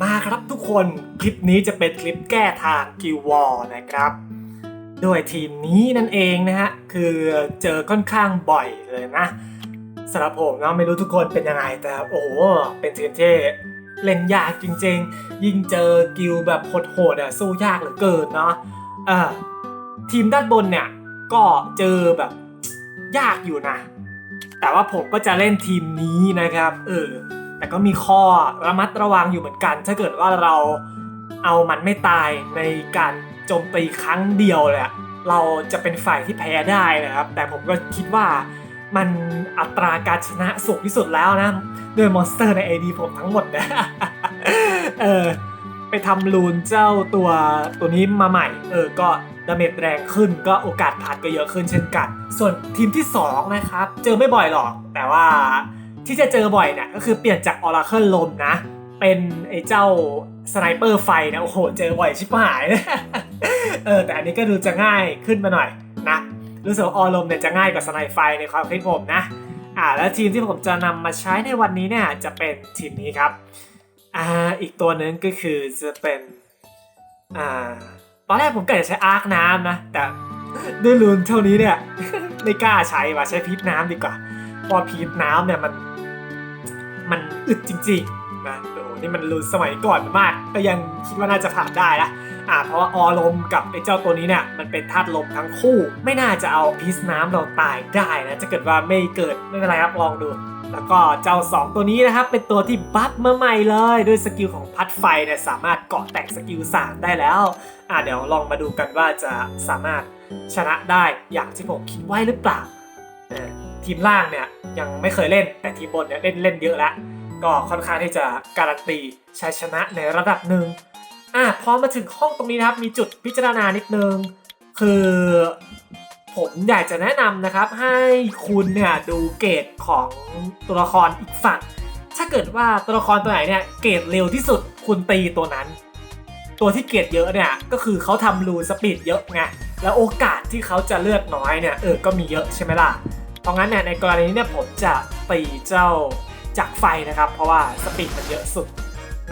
มาครับทุกคนคลิปนี้จะเป็นคลิปแก้ทางกิววอลนะครับ โดยทีมนี้นั่นเองนะฮะ คือเจอค่อนข้างบ่อยเลยนะสำหรับผมเนาะไม่รู้ทุกคนเป็นยังไงแต่โอ้โหเป็นทีมที่เล่นยากจริงๆ ยิ่งเจอกิลแบบโหดๆอะสู้ยากเหลือเกินเนาะเออทีมด้านบนเนี่ย ก็เจอแบบยากอยู่นะ แต่ว่าผมก็จะเล่นทีมนี้นะครับเออ แต่ก็มีข้อระมัดระวังอยู่เหมือนกัน ถ้าเกิดว่าเราเอามันไม่ตายในการโจมตีครั้งเดียวเลยอะเราจะเป็นฝ่ายที่แพ้ได้นะครับ แต่ผมก็คิดว่ามันอัตราการชนะสูงที่สุดแล้วนะ ด้วยมอนสเตอร์ใน AD ผมทั้งหมดนะเออไปทำลูนเจ้าตัวตัวนี้มาใหม่ เออก็ดาเมจแรงขึ้นก็โอกาสผ่านก็เยอะขึ้นเช่นกัน ส่วนทีมที่ 2 นะครับ เจอไม่บ่อยหรอก แต่ว่า ที่จะเจอบ่อยเนี่ยก็คือเปลี่ยนจากออราเคิลลมนะ เป็นไอ้เจ้าสไนเปอร์ไฟนะโอ้โหเจอบ่อยชิบหายเออแต่อันนี้ก็ดูจะง่ายขึ้นมาหน่อยนะรู้สึกว่าออลมเนี่ยจะง่ายกว่าสไนไฟในความคิดผมนะอ่าแล้วทีมที่ผมจะนำมาใช้ในวันนี้เนี่ยจะเป็นทีมนี้ครับอ่าอีกตัวหนึ่งก็คือจะเป็นอ่าตอนแรกผมก็จะใช้อาร์คน้ำนะแต่ด้วยรูนเท่านี้เนี่ยไม่กล้าใช้ว่ะใช้พีทน้ำดีกว่าเพราะพีทน้ำเนี่ยมัน มันอึดจริงๆนะโอ้นี่มันรูนสมัยก่อนมากก็ยังคิดว่าน่าจะผ่านได้ละอ่าเพราะว่าออลมกับไอ้เจ้าตัวนี้เนี่ยมันเป็นธาตุลมทั้งคู่ ไม่น่าจะเอาพีทน้ำเราตายได้นะจะเกิดว่าไม่เกิดไม่เป็นไรครับลองดู แล้วก็เจ้า 2 ตัวนี้นะครับเป็นตัวที่บัฟมาใหม่เลยด้วยสกิลของพัดไฟเนี่ยสามารถเกาะแตกสกิล3ได้แล้วอ่าเดี๋ยวลองมาดูกันว่าจะสามารถชนะได้อย่างที่ผมคิดไว้หรือเปล่า ทีมล่างเนี่ยยังไม่เคยเล่นแต่ทีมบนเนี่ยเล่นเล่นเยอะแล้วก็ค่อนข้างที่จะการันตีชัยชนะในระดับหนึ่งอะพอมาถึงห้องตรงนี้นะครับมีจุดพิจารณานิดนึง คือผมอยากจะแนะนำนะครับ ให้คุณเนี่ยดูเกรดของตัวละครอีกฝั่ง ถ้าเกิดว่าตัวละครตัวไหนเนี่ยเกรดเร็วที่สุดคุณตีตัวนั้น ตัวที่เกรดเยอะเนี่ยก็คือเขาทำรูสปีดเยอะไงแล้วโอกาสที่เขาจะเลือดน้อยเนี่ยเออก็มีเยอะใช่ไหมล่ะ เพราะงั้นเนี่ยในกรณีนี้เนี่ยผมจะตีเจ้าจากไฟนะครับ เพราะว่าสปีดมันเยอะสุด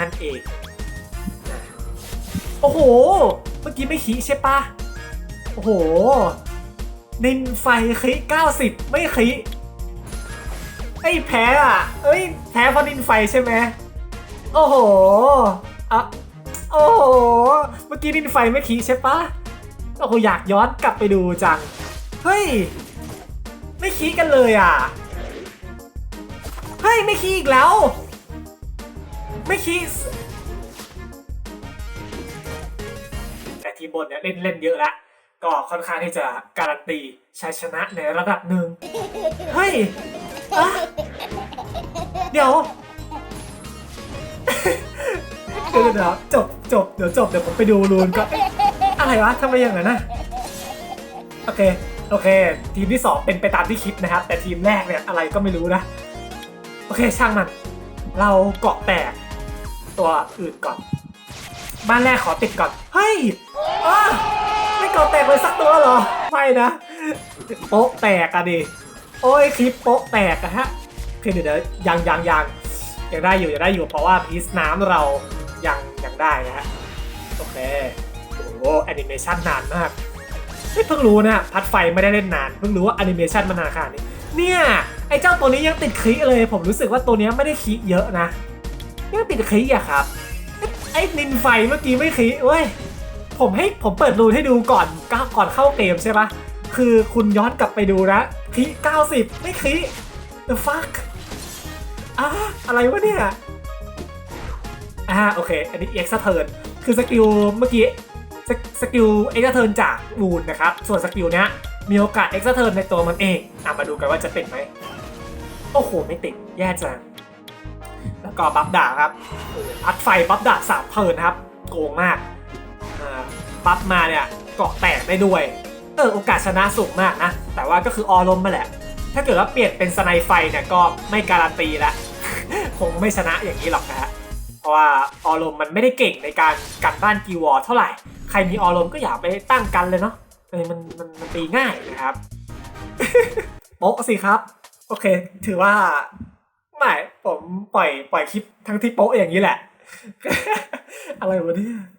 นั่นเอง โอ้โห เมื่อกี้ไม่ขีใช่ปะโอ้โห นินไฟคี90 ไม่คีไอ้แพ้อะ เอ้ย แพ้เพราะนินไฟใช่ไหมโอ้โหอะโอ้โห เมื่อกี้นินไฟไม่คีใช่ปะโอ้โหอยากย้อนกลับไปดูจัง เฮ้ย ไม่คีกันเลยอะ เฮ้ย ไม่คีอีกแล้ว ไม่คีแต่ทีมบนเนี่ยเล่นเล่นเยอะล้วก็ค่อนข้างที่จะการันตีชัยชนะในระดับหนึ่ง เฮ้ยอะเดี๋ยวเดี๋ยวเดี๋ยวจบจบเดี๋ยวจบเดี๋ยวผมไปดูรูนก็ อะอะไรวะทำไมอย่างนั้นนะ โอเค โอเค ทีมที่ 2 เป็นไปตามที่คิดนะครับ แต่ทีมแรกเนี่ยอะไรก็ไม่รู้นะ โอเคช่างมัน เราเกาะแตก ตัวอื่นก่อน บ้านแรกขอติดก่อน เฮ้ยอ้าไม่เกาะแตกเลยสักตัวเหรอ ไม่นะ โป๊ะแตกอะดิ โอ้ยคลิปโป๊ะแตกอะฮะเคเดี๋ยวเดี๋ยวยังยังยังยังได้อยู่ยังได้อยู่เพราะว่าพีซน้ำเรายังยังได้นะฮะ โอเค โอ้โหแอนิเมชันนานมาก เฮ้ยเพิ่งรู้นะพัดไฟไม่ได้เล่นนานเพิ่งรู้ว่าแอนิเมชันมันนานขนาดนี้เนี่ยไอ้เจ้าตัวนี้ยังติดคลิเลย ผมรู้สึกว่าตัวนี้ไม่ได้คลิเยอะนะยังติดคลิอะครับไอ้นินไฟเมื่อกี้ไม่คลิเว้ยผมให้ผมเปิดรูให้ดูก่อนก้ก่อนเข้าเกมใช่ปะคือคุณย้อนกลับไปดูนะคลิ90 ไม่คลิ the fuck อะอะไรวะเนี่ยอ่าโอเค อันนี้ X turn คือสกิลเมื่อกี้ สกิล X turn จากรูนนะครับ ส่วนสกิลเนี้ยมีโอกาส X turn ในตัวมันเองอะมาดูกันว่าจะติดไหม โอ้โห ไม่ติด แย่จัง แล้วก็บัฟดาครับอัดไฟบัฟดาสามเทิร์นครับ โกงมากบัฟมาเนี่ยเกาะแตกได้ด้วย เออโอกาสชนะสูงมากนะ แต่ว่าก็คือออลมมาแหละ ถ้าเกิดว่าเปลี่ยนเป็นสไนไฟเนี่ยก็ไม่การันตีล้วคงไม่ชนะอย่างนี้หรอกนะฮะ เพราะว่าออลมมันไม่ได้เก่งในการกันบ้านกีวอร์เท่าไหร่ ใครมีออลมก็อย่าไปตั้งกันเลยเนาะเออมันมันมันตีง่ายนะครับโป๊ะสิครับ โอเค ถือว่าไม่ผมปล่อยปล่อยคลิปทั้งที่โป๊ะอย่างนี้แหละ อะไรวะเนี่ย